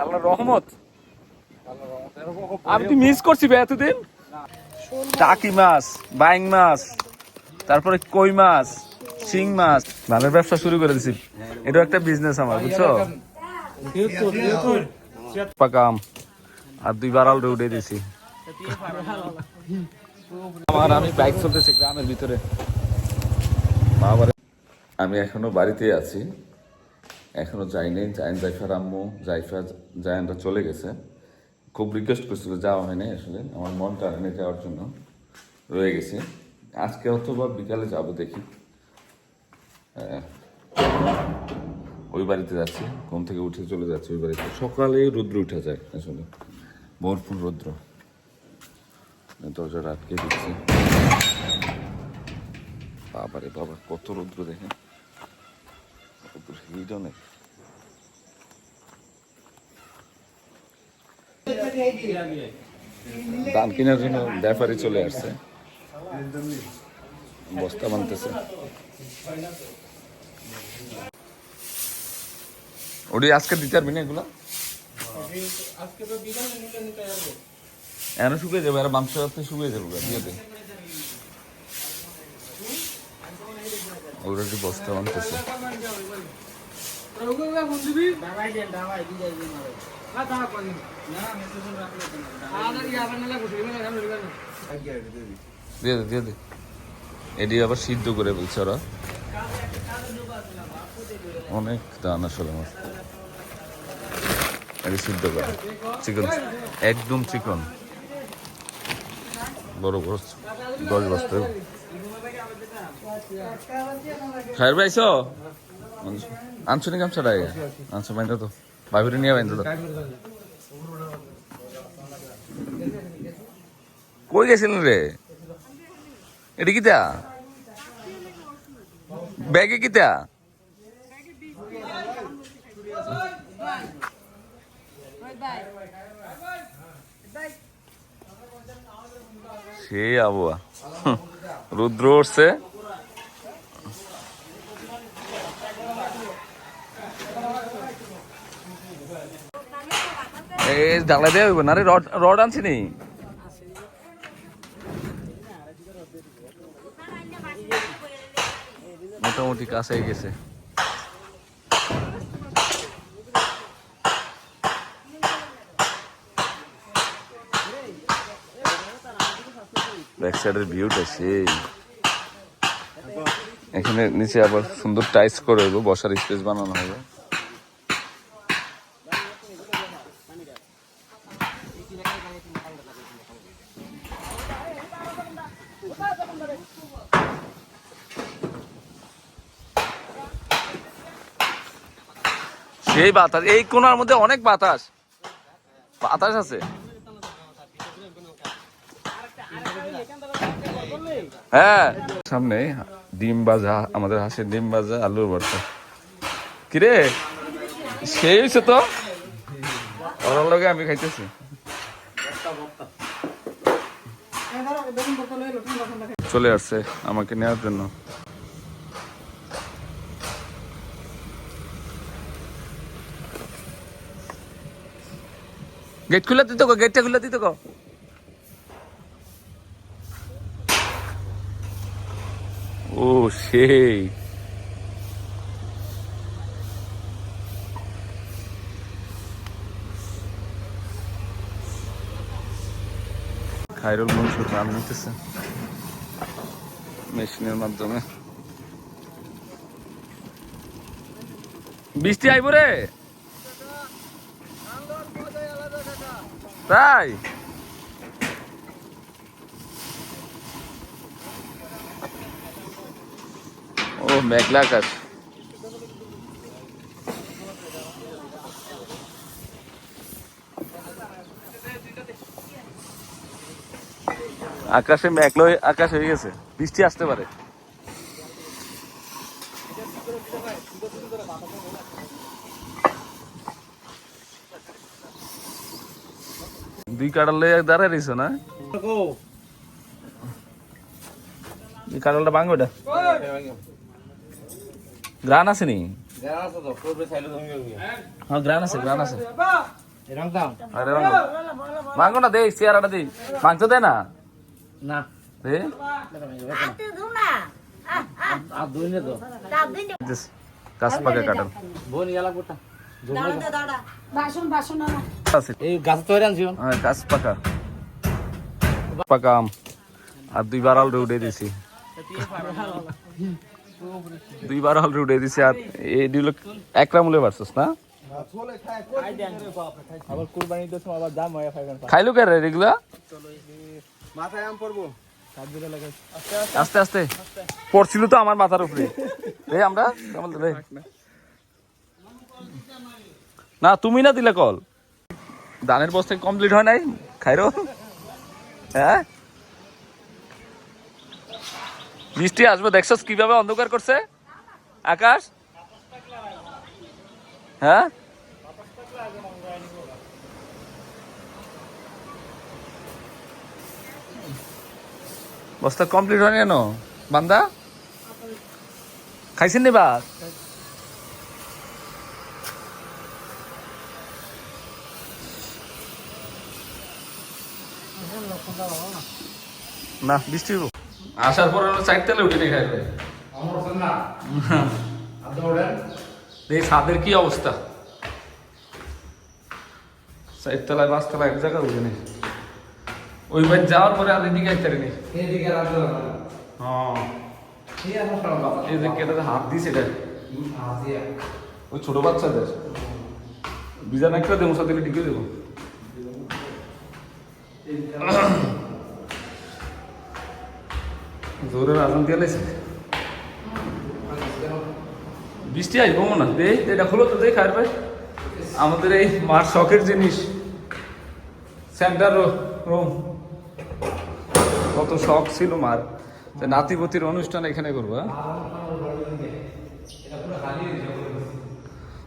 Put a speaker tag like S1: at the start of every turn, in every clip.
S1: আল্লাহ রহমত। আমি তো মিস করছি এতদিন? টাকি মাছ বাইং মাছ তারপরে কই মাছ শিং মাছ। ধানের ব্যবসা শুরু করে দিছি। এটা একটা বিজনেস আমার বুঝছ? পাকাম আর দুই বারাল উঠে দিছি। আমার আমি বাইক চলতেছি গ্রামের ভিতরে।
S2: আমি এখনও বাড়িতেই আছি। এখনও যাইনি জাইন জাইফার আম্মু, জাইফা, জায়ানরা চলে গেছে। খুব রিকোয়েস্ট করছিল, যাওয়া হয়নি আসলে। আমার মন টানে যাওয়ার জন্য রয়ে গেছে। আজকে অথবা বিকালে যাব, দেখি। ওই বাড়িতে যাচ্ছি, ঘুম থেকে উঠে চলে যাচ্ছে ওই বাড়িতে। সকালে রুদ্র উঠে যায় আসলে। ভরপুর রুদ্র। দরজাটা আটকে দিচ্ছে। বাবারে বাবা, কত রৌদ্র দেখেন। ধান কেনার জন্য ব্যাপারী চলে আসছে বস্তা বানতেছে ওটি আজকে দিতে পারবি না এগুলো শুকিয়ে যাবে আর মাংস রাত্রে শুকিয়ে যাবে গা, যে বস্তা বানতেছে দিয়ে দিয়ে দে। এটি আবার সিদ্ধ করে বলছে ওরা। অনেক দান আসলে আমার। এটি সিদ্ধ করে। চিকন। একদম চিকন। বড় বড় দশ বস্তা। খাইর পাইছ আনছো নি গামছাটা আনছো বাইন্দা তো। বাইরে নিয়ে বাইন্দা তো। কই গেছিলেন রে? এটি কিতা? ব্যাগে কিতা? সেই আবহাওয়া। রুদ্র উঠছে। ঢালা দেওয়া হইব না রে, রড রড আনছি নি মোটামুটি কাছে গেছে। ব্যাক সাইডের ভিউটা সেই। এখানে নিচে আবার সুন্দর টাইস করে হইব, বসার স্পেস বানানো হবে সেই বাতাস, এই কোনার মধ্যে অনেক বাতাস। বাতাস আছে। হ্যাঁ। সামনে ডিম বাজা আমাদের হাঁসের ডিম ভাজা, আলুর ভর্তা। কিরে? সেই হয়েছে তো? ওর লগে আমি খাইতেছি। চলে আসছে আমাকে নেওয়ার জন্য। গেট খুলে দিত গো গেটটা খুলে দিত গো ও সেই। খাইরুল মনসুর রান নিতেছে। মেশিনের মাধ্যমে। বৃষ্টি আইব রে। তাই? ও মেঘলা আকাশ। আকাশে মেঘলো আকাশ হয়ে গেছে। বৃষ্টি আসতে পারে। কাটাল লইয়া দাঁড়ায় রইছ না? এই কাটালটা ভাঙো এটা। গ্রান আছে নি? হ্যাঁ গ্রান আছে গ্রান আছে। আরে মাংস না দে চেয়ারাটা দে মাংস দে না।
S3: না।
S2: দে।
S3: আর দুই নে তো
S2: দিস, গাছ পাকা কাটান
S3: বোন গেলা কোটা
S4: বাসন বাসন
S2: আছে।
S3: এই গাছ তো আনছি
S2: হ্যাঁ গাছ পাকা। পাকা আম। আর দুইবার আলরে উঠে দিছি। দুইবার আলরে উঠে দিছি। আর এই দিল একরা মূলে পারছস না?
S3: আবার কুরবানি তো আবার দাম ফাইভ
S2: খাইলো কে রে এগুলা?
S3: মাথায় আম পড়ব
S2: আস্তে আস্তে। পড়ছিল তো আমার মাথার উপরে। রে আমরা কেমন না তুমি না দিলে কল। দানের বস্তা কমপ্লিট হয় নাই? খাইরো হ্যাঁ? বৃষ্টি আসবে দেখছস কীভাবে অন্ধকার করছে? আকাশ? হ্যাঁ? বস্তা কমপ্লিট হয়নি কেন? বান্দা? খাইছেন নি ভাত না বৃষ্টি। আসার পর চার তেলে উঠে দিয়ে খাইবে এই ছাদের কি অবস্থা? চার তলায় পাঁচ তলায় এক জায়গায় উঠে নেই ওই বার যাওয়ার পরে আর এদিকে আইতে
S3: হবে
S2: হ্যাঁ। এই যে কেটে হাত দিছে এটা। ওই ছোট বাচ্চাদের। বিজান একটা দেবো সাথে টিকে দেবো। জোরে আজান দিয়ে লাইছে? বৃষ্টি আসব হয়। দে, এটা খুলো তো দেখ আর ভাই। আমাদের এই মার শখের জিনিস। সেন্টার রুম কত শখ ছিল মার। নাতিপতির অনুষ্ঠান এখানে করব হ্যাঁ?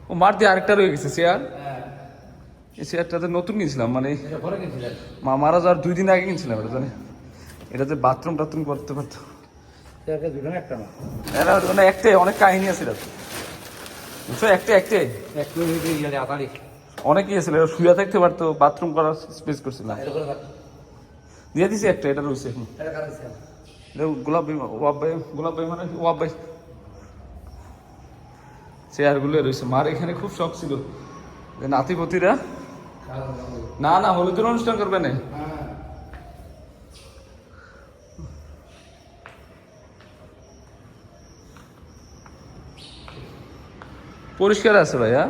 S2: ও মার দিয়ে আরেকটা রয়ে গেছে চেয়ার এই চেয়ারটাতে নতুন কিনছিলাম মানে মা মারা যাওয়ার দুই দিন আগে কিনছিলাম এটা জানি এটাতে বাথরুম টাথরুম করতে পারতো
S3: একটা না
S2: মানে একটাই অনেক কাহিনী আছে এটা। বুঝছ একটা একটাই
S3: এক মিনিট গেলে
S2: আছে শুয়ে থাকতে পারতো বাথরুম করার স্পেস করছিলাম
S3: এটা
S2: দিয়ে দিছি একটা এটা রয়েছে। এখন গোলাপ ভাই ওয়াব ভাই গোলাপ ভাই মানে ওয়াব ভাই চেয়ারগুলো রয়েছে। মার এখানে খুব শখ ছিল। যে নাতিপতিরা না না হলুদের অনুষ্ঠান করবে না। পরিষ্কার আছে ভাইয়া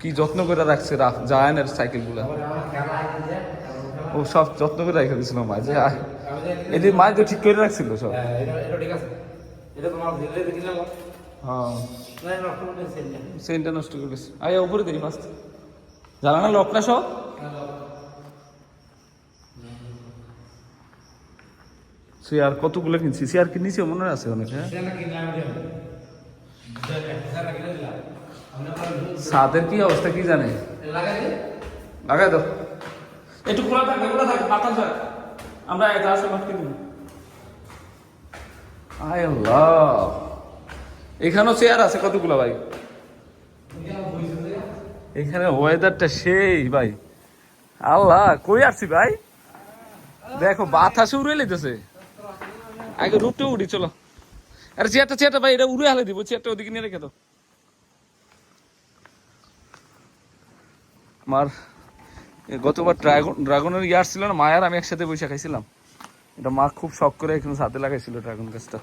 S2: কি যত্ন করে রাখছে রাখ- জায়ানের সাইকেলগুলা ও সব যত্ন করে রেখে দিছিল মা যে এদের মা তো ঠিক করে রাখছিল সব।
S3: হ্যাঁ,
S2: সেন্টটা নষ্ট করে গেছে আয় উপরে দিই মাস্ত। জানা লক না সব? চেয়ার কতগুলো কিনছি? চেয়ার কিনেছি, মনে আছে অনেক হ্যাঁ? সাদের কি অবস্থা, কি জানে?
S3: লাগাই
S2: দাও। একটু খোলা থাকবে খোলা থাকবে বাতাস আমরা এটা আসলে মাঠ কিনব। আয় আল্লাহ। এখানেও চেয়ার আছে, কতগুলো ভাই? এখানে ওয়েদারটা সেই ভাই। আল্লাহ, কই আসছি ভাই? দেখো, বাতাসে উড়ে লেতেছে আগে রূপটা উঠি চলো। আরে চেয়ারটা চেয়ারটা ভাই, এটা উড়ে হালে দিব চেয়ারটা ওদিকে নিয়ে রেখে দাও। আমার গতবার ড্রাগন ড্রাগনের ইয়ার ছিল না, মায়ার, আমি একসাথে বসে খাইছিলাম। এটা মা খুব শখ করে এখানে সাথে লাগাইছিল ড্রাগন গাছটা।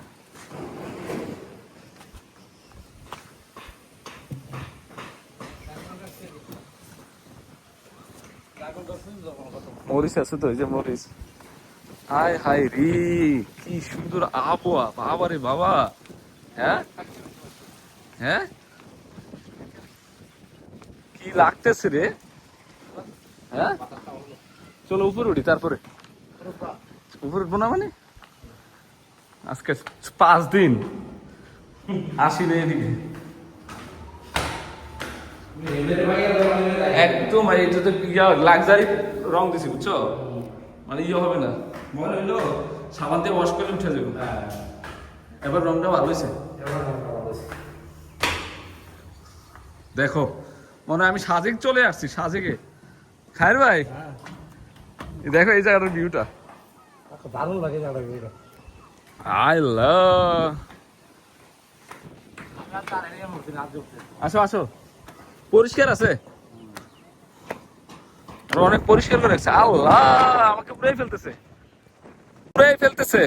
S2: মরিচ আছে তো এই যে মরিচ। হাই হাই রে কি সুন্দর আবহাওয়া বাবা রে বাবা। হ্যাঁ? হ্যাঁ? কি লাগতেছে রে? হ্যাঁ? চলো উপরে উঠি তারপরে। উপরে উঠবো না মানে? আজকে পাঁচ দিন। আসি না এদিকে। একদম এটাতে ইয়া লাক্সারি রং দিছি বুঝছ? মানে ইয়ে হবে না। মনে হইল সাবান দিয়ে ওয়াশ করলে উঠে যাবে। এবার রংটা ভালো হয়েছে? দেখো মনে হয় আমি সাজেক চলে আসছি সাজেকে। খায়ের ভাই? দেখো এই জায়গাটার ভিউটা
S3: দারুণ লাগে
S2: আই লাভ আসো আসো। পরিষ্কার আছে? আর অনেক পরিষ্কার করে রাখছে। আল্লাহ আমাকে পুরাই ফেলতেছে। পুরাই ফেলতেছে।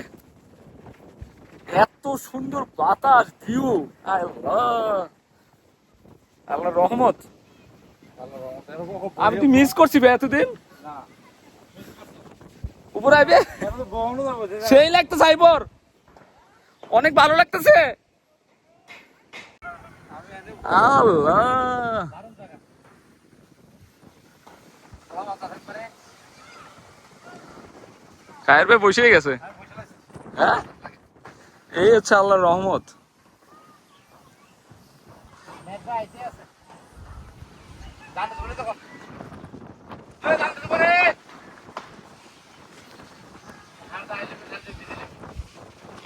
S2: এত সুন্দর বাতাস ভিউ আল্লাহ। আল্লাহ রহমত। আমি তো মিস করছি বে এতদিন? উপরে আইবে? সেই লাগতেছে আইবর অনেক ভালো লাগতেছে। আল্লাহ। খায়ের ভাই বসে গেছে। হ্যাঁ? এই হচ্ছে আল্লাহর রহমত।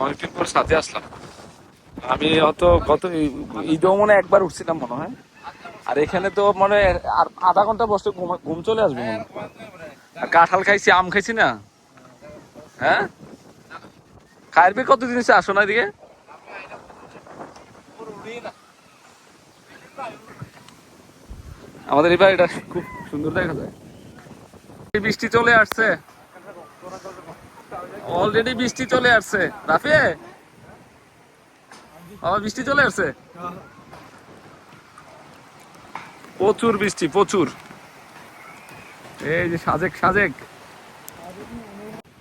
S2: অনেকদিন পর সাথে আসলাম। আমি অত গত ঈদেও মনে একবার উঠছিলাম মনে হয়। আর এখানে তো মানে আর আধা ঘণ্টা বসলে ঘুম- চলে আসবে আর কাঁঠাল খাইছি, আম খাইছি না? হ্যাঁ? খাইবে কতদিন এসে? আসো না এদিকে। আমাদের এই বাড়িটা খুব সুন্দর দেখা যায়। বৃষ্টি চলে আসছে। অলরেডি বৃষ্টি চলে আসছে। রাফি আবার বৃষ্টি চলে আসছে? প্রচুর বৃষ্টি, প্রচুর। এই যে সাজেক সাজেক।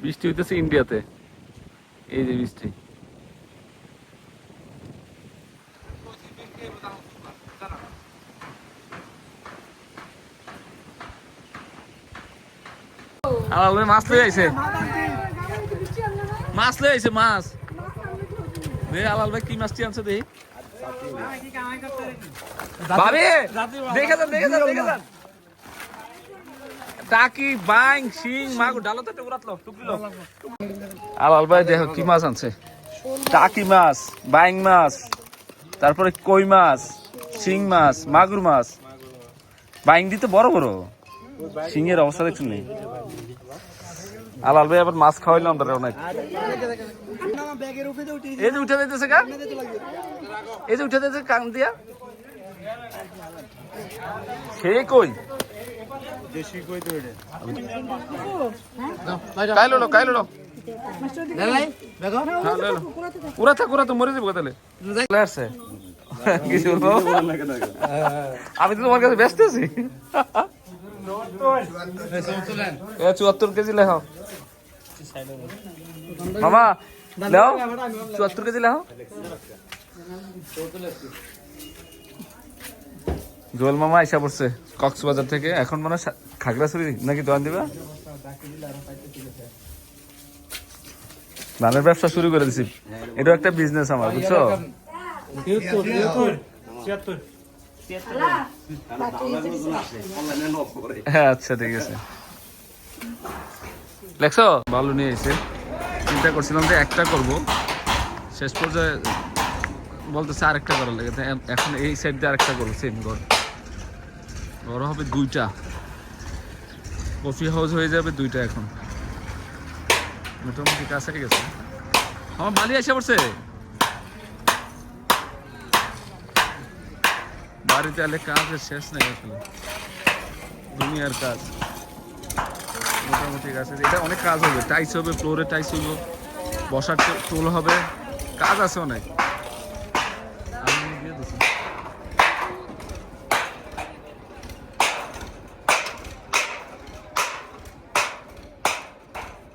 S2: বৃষ্টি হইতেছে ইন্ডিয়াতে। এই যে বৃষ্টি। মাছ লয়ে আইছে। মাছ মাছ। আলাল ভাই, কি মাছটি আনছে দেখি। ভাবি, দেখে যান দেখে যান দেখে যান। শিং, মাগুর, ডালো তো কি মাছ আনছে। টাকি মাছ, বাইং মাছ, তারপরে কই মাছ, শিং মাছ, মাগুর মাছ। বাইং দিতে বড় বড়। শিংয়ের অবস্থা দেখছেন নেই আলাল ভাই আবার মাছ খাওয়াইলাম আমরা অনেক। এই যে উঠে দিতেছে কা এই যে উঠে দিতেছে কান দিয়া। সে কই? কাই লো কাই লো। উড়া থাক উড়া তো মরে যাব তাহলে। আসছে আমি তো তোমার কাছে ব্যস্ত আছি। চুয়াত্তর কেজি লেখাও মামা লেও চুয়াত্তর কেজি লেখাও জোয়াল মামা আইসা পড়ছে কক্সবাজার থেকে। এখন মানে সা- খাগড়াছড়ি নাকি দোয়ান দিবা? ধানের ব্যবসা শুরু করে দিছি। এটা একটা বিজনেস আমার, বুঝছ? হ্যাঁ আচ্ছা ঠিক আছে। লেখছো ভালো নিয়ে এসে চিন্তা করছিলাম যে একটা করব। শেষ পর্যায়ে বলতেছে আরেকটা করার লাগে। তাই এখন এই সাইড দিয়ে আরেকটা করব সেম ঘর। ঘর হবে দুইটা। কফি হাউস হয়ে যাবে দুইটা এখন। মোটামুটি কাছে গেছে। আমার বালি এসে পড়ছে। বাড়িতে এলে কাজের শেষ নেই আসলে। দুনিয়ার কাজ। মোটামুটি কাছে এটা অনেক কাজ হবে। টাইস হবে ফ্লোরে টাইস হইব। বসার টোল হবে। কাজ আছে অনেক আমি দিয়ে দিছি।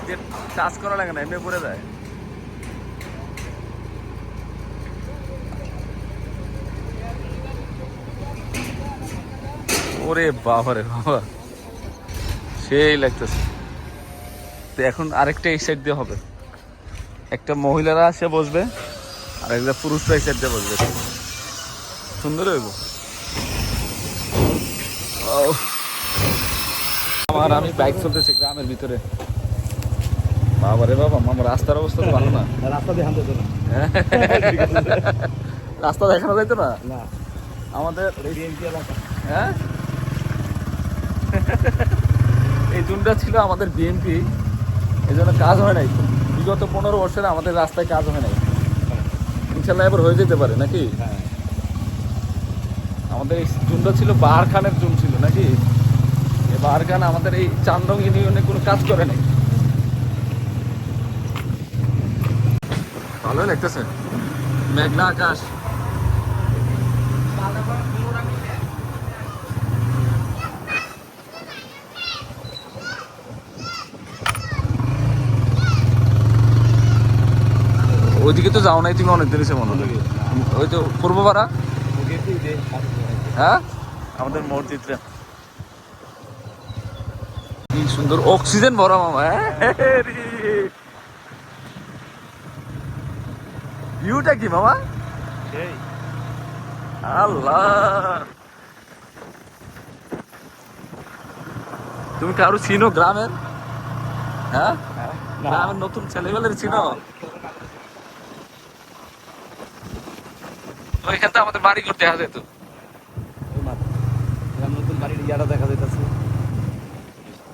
S2: যে টাচ করা লাগে না, এমনি পড়ে যায়। ওরে বাবা রে বাবা। সেই লাগতেছে। তো এখন আরেকটা এই সাইড দিয়ে হবে। একটা মহিলারা আসে বসবে, আর একটা পুরুষরা এই সাইড দিয়ে বসবে। সুন্দর হইব। আমার, আমি বাইক চলতেছি গ্রামের ভিতরে। বাবা রে বাবা আমার রাস্তার অবস্থা তো ভালো না।
S3: রাস্তা দিয়ে হানতে না
S2: রাস্তা দেখানো যাইতো না?
S3: না।
S2: আমাদের হ্যাঁ? এই জুনটা ছিল আমাদের বিএনপি এই জন্য কাজ হয় নাই। বিগত পনেরো বছরে আমাদের রাস্তায় কাজ হয় নাই। ইনশাল্লাহ এবার হয়ে যেতে পারে নাকি?
S3: হ্যাঁ।
S2: আমাদের এই জুনটা ছিল বাহার খানের জুন ছিল নাকি? বাহার খান আমাদের এই চান্দং ইউনিয়নে কোনো কাজ করে নাই। ভালোই লাগতেছে। মেঘনা আকাশ। ওইদিকে তো যাও নাই, তুমি অনেক দিন মনে হয়। ওই তো পূর্বপাড়া? হ্যাঁ? আমাদের মসজিদটা। কি সুন্দর, অক্সিজেন ভরা মামা ভিউটা কি মামা? আল্লাহ। তুমি কারও চিনো গ্রামের? হ্যাঁ? গ্রামের নতুন ছেলেবেলের চিনো? ওইখান থেকে আমাদের বাড়ি করতে আসে তো।
S3: নতুন বাড়ির ইয়াটা দেখা যাইতেছে।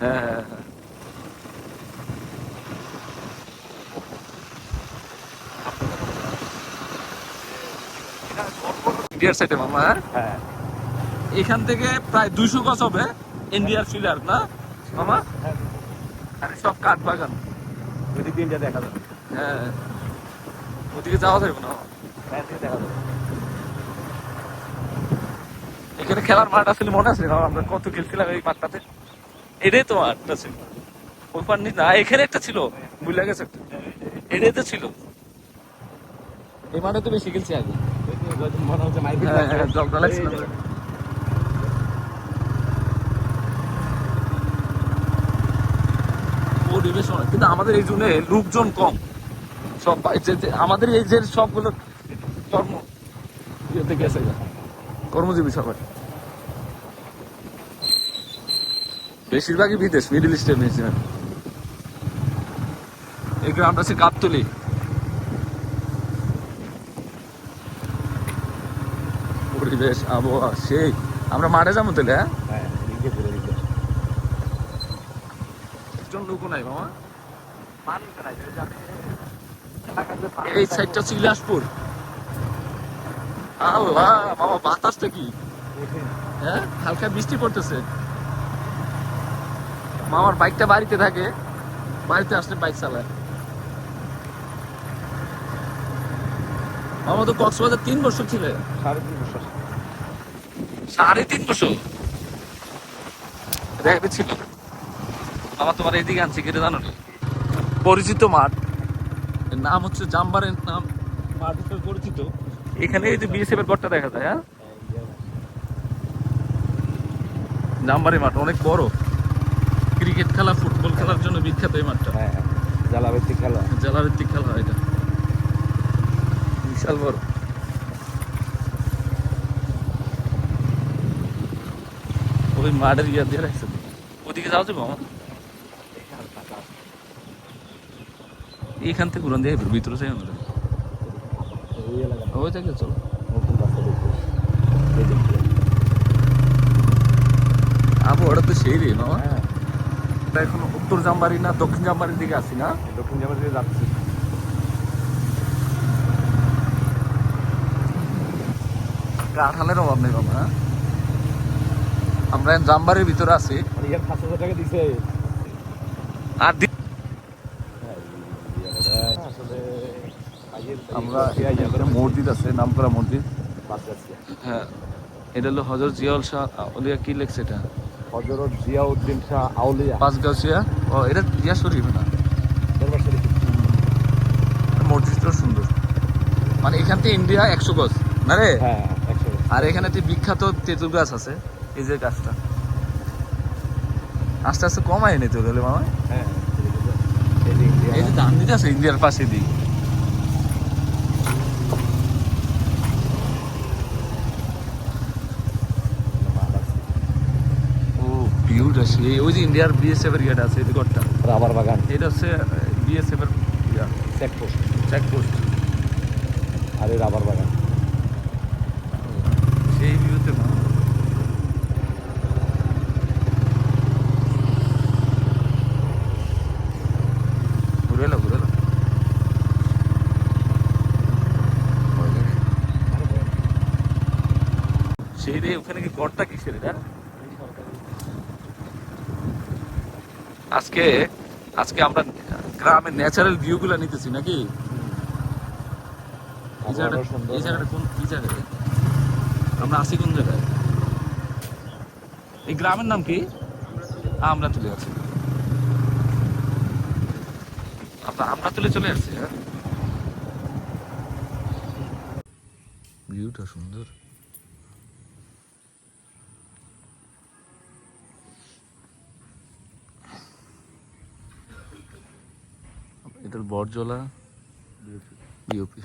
S2: হ্যাঁ হ্যাঁ হ্যাঁ। ইন্ডিয়ার সাইডে মামা হ্যাঁ?
S3: হ্যাঁ।
S2: এখান থেকে প্রায় দুইশো গজ হবে ইন্ডিয়ার ফিলার না? মামা?
S3: হ্যাঁ।
S2: আরে সব কাঠ বাগান।
S3: দিয়ে দেখা যাবে।
S2: হ্যাঁ। ওদিকে যাওয়া যাবে না?
S3: দেখা যাবে।
S2: এখানে খেলার মাঠ আসলে মনে আছে? আমরা কত খেলছিলাম এই মাঠটাতে। এটাই তো মাঠটা ছিল ওই পার না এখানে একটা ছিল। বুঝলা গেছে একটা। এটাই তো ছিল। এই মাঠে তো বেশি খেলছি আগে।
S3: মনে হচ্ছে
S2: কিন্তু আমাদের এই জন্য লোকজন কম। সব আমাদের এই যে সবগুলো কর্ম, ইয়েতে গেছে। কর্মজীবী সবাই। বেশিরভাগই বিদেশ, মিডিল ইস্টের ম্যাক্সিমাম। এই গ্রামটা আছে গাবতলি। পরিবেশ আবহাওয়া সেই। আমরা মাঠে যাব তাহলে হ্যাঁ?
S3: হ্যাঁ
S2: নাই মামা এই সাইডটা আল্লাহ মামা বাতাসটা কি? হ্যাঁ হালকা বৃষ্টি পড়তেছে। মামার বাইকটা বাড়িতে থাকে বাড়িতে আসলে বাইক চালায়। মামা তো কক্সবাজার তিন বছর ছিল।
S3: সাড়ে তিন বছর।
S2: সাড়ে তিন বছর। ছিল। আমার তোমার এইদিকে আনছি কেটে জানো? পরিচিত মাঠ। নাম হচ্ছে জাম্বারের নাম। মাঠ হিসেবে পরিচিত। এখানে এই যে বিএসএফ এর ঘরটা দেখা যায় হ্যাঁ? জাম্বারি মাঠ অনেক বড়। ক্রিকেট খেলা ফুটবল খেলার জন্য বিখ্যাত এই মাঠটা।
S3: হ্যাঁ জ্বালাবেতি খেলা।
S2: জেলাভিত্তিক খেলা হয় এটা। বিশাল বড়। ওই মাঠের ইয়া দিয়ে রাখছে। ওদিকে যাওয়া যাবে আমার এখান থেকে ঘুরন দিয়ে ভিতরে যাই আমরা।
S3: ওই
S2: থেকে চলো।
S3: দিক।
S2: আবহাওয়াটা তো সেই রে মামা।
S3: হ্যাঁ।
S2: এখন উত্তর জাম্বারি না দক্ষিণ জাম্বারির দিকে আছি না?
S3: দক্ষিণ জামা দিয়ে যাচ্ছি।
S2: কাঁঠালের অভাব নেই হ্যাঁ? আমরা জাম্বারির ভিতরে আছি।
S3: মানে হাজার
S2: আর আমরা মসজিদ আছে নাম করা মসজিদ হ্যাঁ এটা হলো হজরত জিয়াউল শাহ ওলিয়া কি লেখছে এটা?
S3: হজরত জিয়াউদ্দিন শাহ আউলিয়া।
S2: পাঁচগাছিয়া ও এটা দিয়া শরীফ না? মসজিদটাও সুন্দর। মানে এখান থেকে ইন্ডিয়া একশো গজ না রে?
S3: হ্যাঁ
S2: আর এখানে একটি বিখ্যাত তেঁতুল গাছ আছে। এই যে গাছটা আস্তে আস্তে কমায় নি তোর হলে মামা।
S3: হ্যাঁ এই
S2: যে ধান দিতে আছে ইন্ডিয়ার পাশে দিই সেই ওই যে ইন্ডিয়ার বিএসএফ এর ইয়েটা আছে এই ঘরটা।
S3: রাবার বাগান।
S2: এটা হচ্ছে বিএসএফ এর
S3: চেকপোস্ট।
S2: চেকপোস্ট।
S3: আর এই রাবার বাগান
S2: সেই ভিউ সেই রে ওখানে কি গড়টা কিসের এটা? আজকে আজকে আমরা গ্রামের ন্যাচারাল ভিউ গুলা নিতেছি নাকি? এই জায়গাটা কোন আমরা আছি কোন জায়গায়? এই গ্রামের নাম কি? আমরা তুলে আছি আমরা আমরা তুলে চলে আসছি হ্যাঁ। ভিউটা সুন্দর। বরজলা বিওপি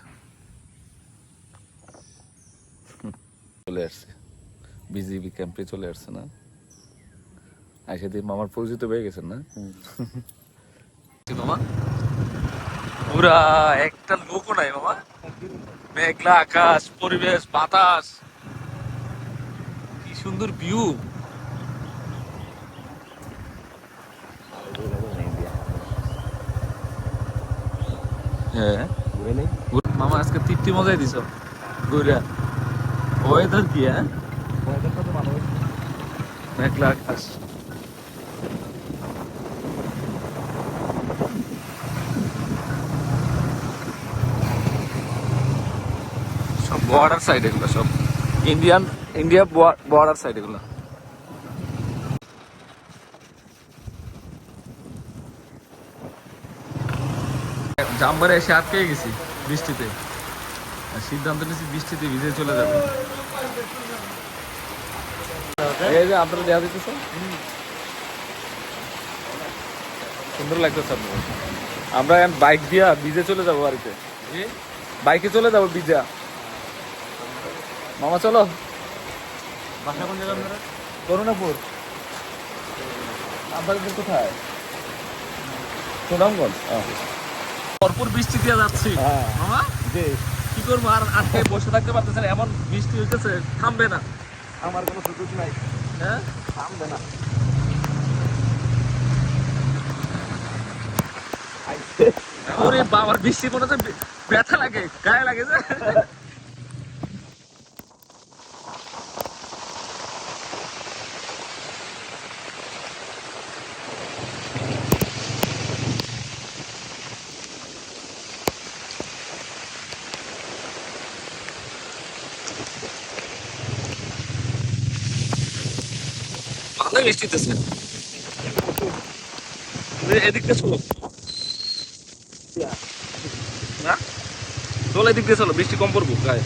S2: চলে আসছে। বিজিবি ক্যাম্পে চলে আসছে না? আইসা দিয়ে মামার পরিচিত হয়ে গেছেন না? মামা? পুরা একটা লোকও নাই মামা। মেঘলা আকাশ পরিবেশ বাতাস। কি সুন্দর ভিউ হ্যাঁ। মামা আজকে তৃপ্তি মজাই দিছ। ঘুরে। ওয়েদার কি হ্যাঁ? মেঘলা আকাশ। সব বর্ডার সাইড এগুলো সব। ইন্ডিয়ান ইন্ডিয়া বর্ডার সাইড এগুলো। জাম্বারে এসে আটকে গেছি বৃষ্টিতে। আর সিদ্ধান্ত নিয়েছি বৃষ্টিতে ভিজে চলে যাবে। এই যে আপনারা দেওয়া দিতেছে সুন্দর লাগতেছে আপনার আমরা বাইক দিয়া ভিজে চলে যাব বাড়িতে। বাইকে চলে যাব ভিজা। মামা চলো।
S3: বাসা কোন জায়গা আপনারা?
S2: করুণাপুর। আপনাদের কোথায়? সুনামগঞ্জ ভরপুর বৃষ্টি দিয়ে যাচ্ছি।
S3: হ্যাঁ।
S2: মামা কি করব? আর আজকে বসে থাকতে পারতেছে এমন বৃষ্টি হইতেছে থামবে না।
S3: আমার কোনো সুযোগ নাই।
S2: হ্যাঁ?
S3: থামবে না।
S2: ওরে বাবার বৃষ্টি মনে হচ্ছে ব্যথা লাগে গায়ে লাগে যে। বৃষ্টিতেছে। এদিকটা চলো। না? চলো এদিক দিয়ে চলো বৃষ্টি কম পড়ব গায়ে।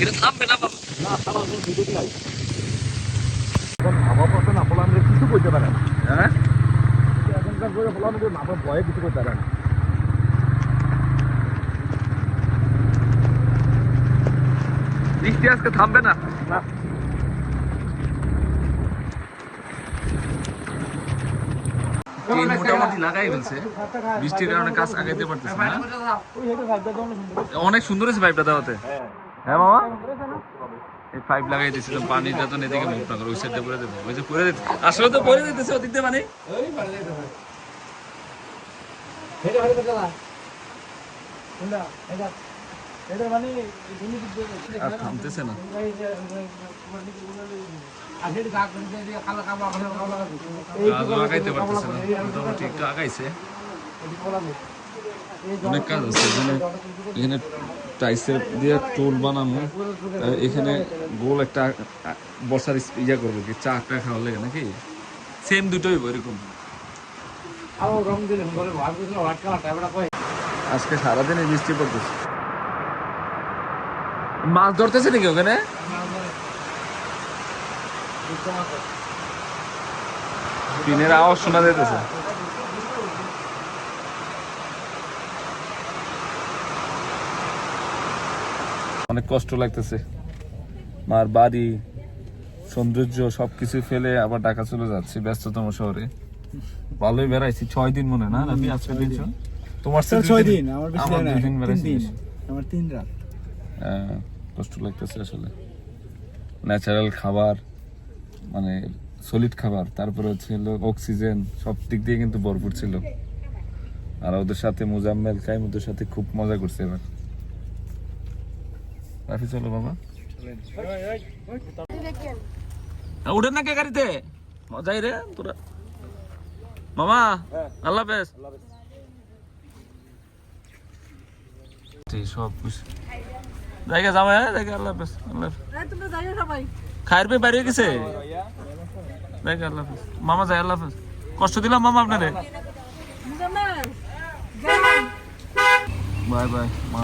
S2: এটা থামবে না বাবা।
S3: না আমার কোনো সুযোগ নাই এখন ভাবা পড়ছে না বলে আমরা কিছু করতে পারেন
S2: হ্যাঁ?
S3: এখনকার করে বললাম যে ভয়ে কিছু করতে পারেন
S2: বৃষ্টি আজকে থামবে না মোটামুটি লাগাই ফেলছে বৃষ্টির কারণে কাজ আগাইতে পারতেছে না অনেক সুন্দর হয়েছে পাইপটা দেওয়াতে হ্যাঁ মামা এই পাইপ লাগাই দিয়েছিলাম পানিটা তো এদিকে মুখ না করে ওই সাইডে পরে দেবো ওই যে পরে দিতে আসলে তো পরে দিতেছে ওদিক দিয়ে মানে আর থামতেছে না। আগাইতে পারতেছে না। মোটামুটি একটু আগাইছে। অনেক কাজ আছে। এখানে এখানে টাইসের দিয়ে টোল বানানো। এখানে গোল একটা বসার ইয়া করব কি? চা টা খাওয়ার লাগে নাকি? সেম দুটোই এরকম। আজকে সারাদিনে বৃষ্টি পড়তেছে। মাছ ধরতেছে নাকি ওখানে? টিনের আওয়াজ শোনা যেতেছে অনেক কষ্ট লাগতেছে। মার বাড়ি সৌন্দর্য সবকিছু ফেলে আবার ঢাকা চলে যাচ্ছি ব্যস্ততম শহরে। ভালোই বেড়াইছি ছয় দিন মনে না? রাবি আজকে দিন তোমার
S5: ছয় দিন? আমার বেশি।
S2: দিন।
S5: আমার তিন রাত।
S2: কষ্ট লাগতেছে আসলে। ন্যাচারাল খাবার মানে সলিড খাবার, তারপরে হচ্ছে অক্সিজেন সব দিক দিয়ে কিন্তু ভরপুর ছিল।
S1: আর ওদের সাথে মুজাম্মেল কাইম ওদের সাথে খুব মজা করছে এবার। রাফি, চলো বাবা।
S2: উঠেন না কে গাড়িতে? যাই রে তোরা। মামা, আল্লাহ সব কিছু জায়গা হ্যাঁ জায়গা আল্লাহ হাফেজ আল্লাহ খায়ের পেয়ে বাইরে গেছে? জায়গা আল্লাহ হাফেজ। মামা যায় আল্লাহ হাফেজ। কষ্ট দিলাম মামা আপনারে। বাই বাই মা।